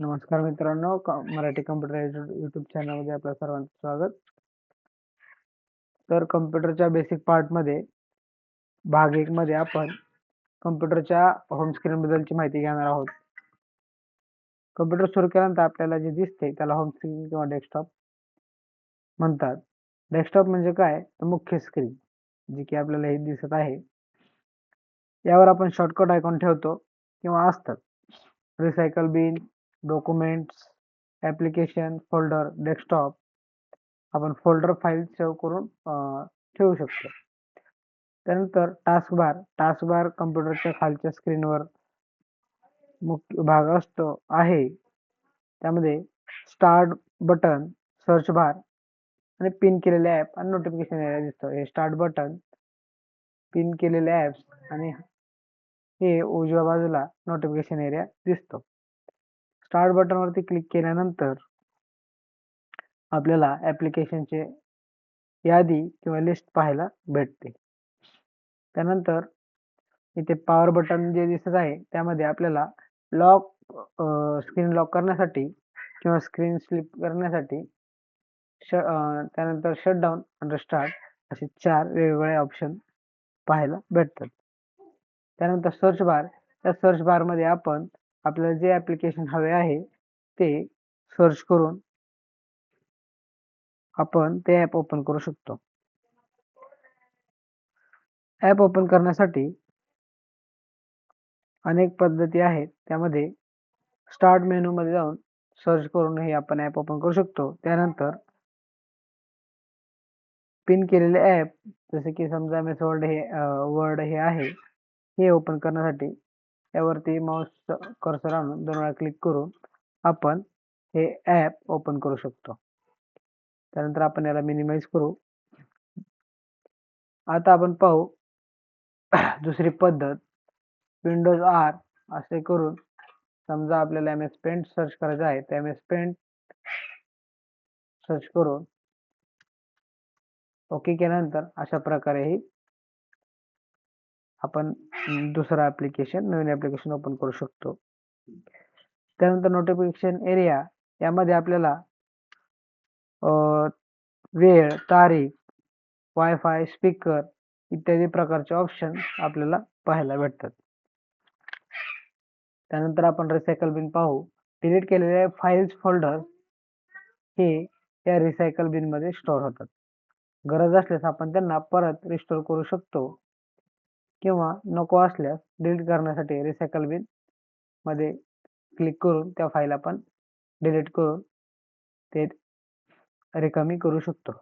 नमस्कार मित्रांनो क- मराठी कम्प्युटर युट्यूब चॅनलमध्ये आपल्या सर्वांचं स्वागत. तर कम्प्युटरच्या बेसिक पार्टमध्ये भाग एक मध्ये आपण कम्प्युटरच्या होम स्क्रीन बद्दलची माहिती घेणार आहोत. कम्प्युटर सुरू केल्यानंतर आपल्याला जे दिसते त्याला होम स्क्रीन किंवा डेस्कटॉप म्हणतात. डेस्कटॉप म्हणजे काय? तर मुख्य स्क्रीन जी की आपल्याला हे दिसत आहे. यावर आपण शॉर्टकट आयकॉन ठेवतो किंवा असतात. Recycle bin documents application folder desktop आपण फोल्डर फाईल सेव्ह करून ठेवू शकतो. त्यानंतर टास्क बार टास्क बार कम्प्युटरच्या खालच्या स्क्रीनवर मुख्य भाग असतो आहे. त्यामध्ये स्टार्ट बटन सर्च बार आणि पिन केलेले ॲप आणि नोटिफिकेशन एरिया दिसतो. हे स्टार्ट बटन पिन केलेले ॲप्स आणि हे उजव्या बाजूला नोटिफिकेशन एरिया दिसतो. स्टार्ट बटन वरती क्लिक केल्यानंतर आपल्याला ऍप्लिकेशनचे यादी किंवा लिस्ट पाहायला भेटते. त्यानंतर इथे पॉवर बटन जे दिसत आहे त्यामध्ये आपल्याला लॉक स्क्रीन लॉक करण्यासाठी किंवा स्क्रीन स्लिप करण्यासाठी त्यानंतर शटडाऊन आणि स्टार्ट असे चार वेगवेगळे ऑप्शन पाहायला भेटतात. त्यानंतर सर्च बार त्या सर्च बारमध्ये आपण आपल्याला जे ऍप्लिकेशन हवे आहे ते सर्च करून आपण ते ऍप ओपन करू शकतो. ऍप ओपन करण्यासाठी अनेक पद्धती आहेत. त्यामध्ये स्टार्ट मेनूमध्ये जाऊन सर्च करून हे आपण ऍप ओपन करू शकतो. त्यानंतर पिन केलेले ऍप जसे की समजा एम वर्ड हे वर्ड हे आहे हे ओपन करण्यासाठी यावरती माऊस कर्सर आणून दोन वेळा क्लिक करून आपण हे ॲप ओपन करू शकतो. त्यानंतर आपण याला मिनिमाइज करू. आता आपण पाहू दुसरी पद्धत. विंडोज आर असे करून समजा आपल्याला एम एस पेंट सर्च करायचं आहे तर एम एस पेंट सर्च करून ओके केल्यानंतर अशा प्रकारे ही आपण दुसरं application नवीन application ओपन करू शकतो. त्यानंतर नोटिफिकेशन एरिया यामध्ये आपल्याला अं, वेळ तारीख वायफाय स्पीकर इत्यादी प्रकारचे ऑप्शन आपल्याला पाहायला भेटतात. त्यानंतर आपण रिसायकल बिन पाहू. डिलीट केलेले फाईल्स फोल्डर हे या रिसायकल बिनमध्ये स्टोअर होतात. गरज असल्यास आपण त्यांना परत रिस्टोर करू शकतो. किंवा नको असल्यास डिलीट करण्यासाठी रिसायकल बिनमध्ये क्लिक करून त्या फाईल आपण डिलीट करून ते रिकामी करू शकतो.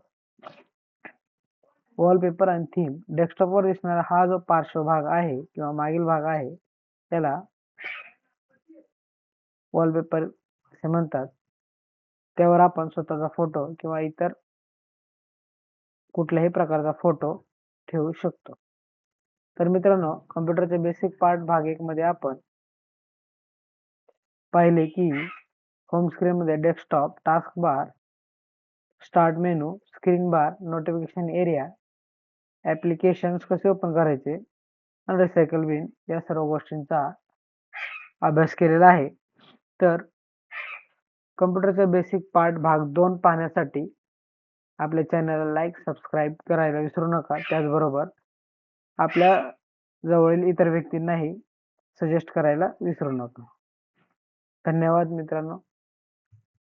वॉलपेपर आणि थीम डेस्कटॉपवर दिसणारा हा जो पार्श्वभाग आहे किंवा मागील भाग आहे त्याला वॉलपेपर असे म्हणतात. त्यावर आपण स्वतःचा फोटो किंवा इतर कुठल्याही प्रकारचा फोटो ठेवू शकतो. तर मित्रांनो कम्प्युटरचे बेसिक पार्ट भाग एक मध्ये आपण पाहिले की होम स्क्रीन मध्ये desktop task bar start menu screen bar notification area applications कसे ओपन करायचे आणि रिसायकल बिन या सर्व गोष्टींचा अभ्यास केलेला आहे. तर कम्प्युटरचा बेसिक पार्ट भाग दोन पाहण्यासाठी आपल्या चॅनलला लाईक सबस्क्राईब करायला विसरू नका. त्याचबरोबर आपल्या जवळील इतर व्यक्तींनाही सजेस्ट करायला विसरू नका. धन्यवाद मित्रांनो.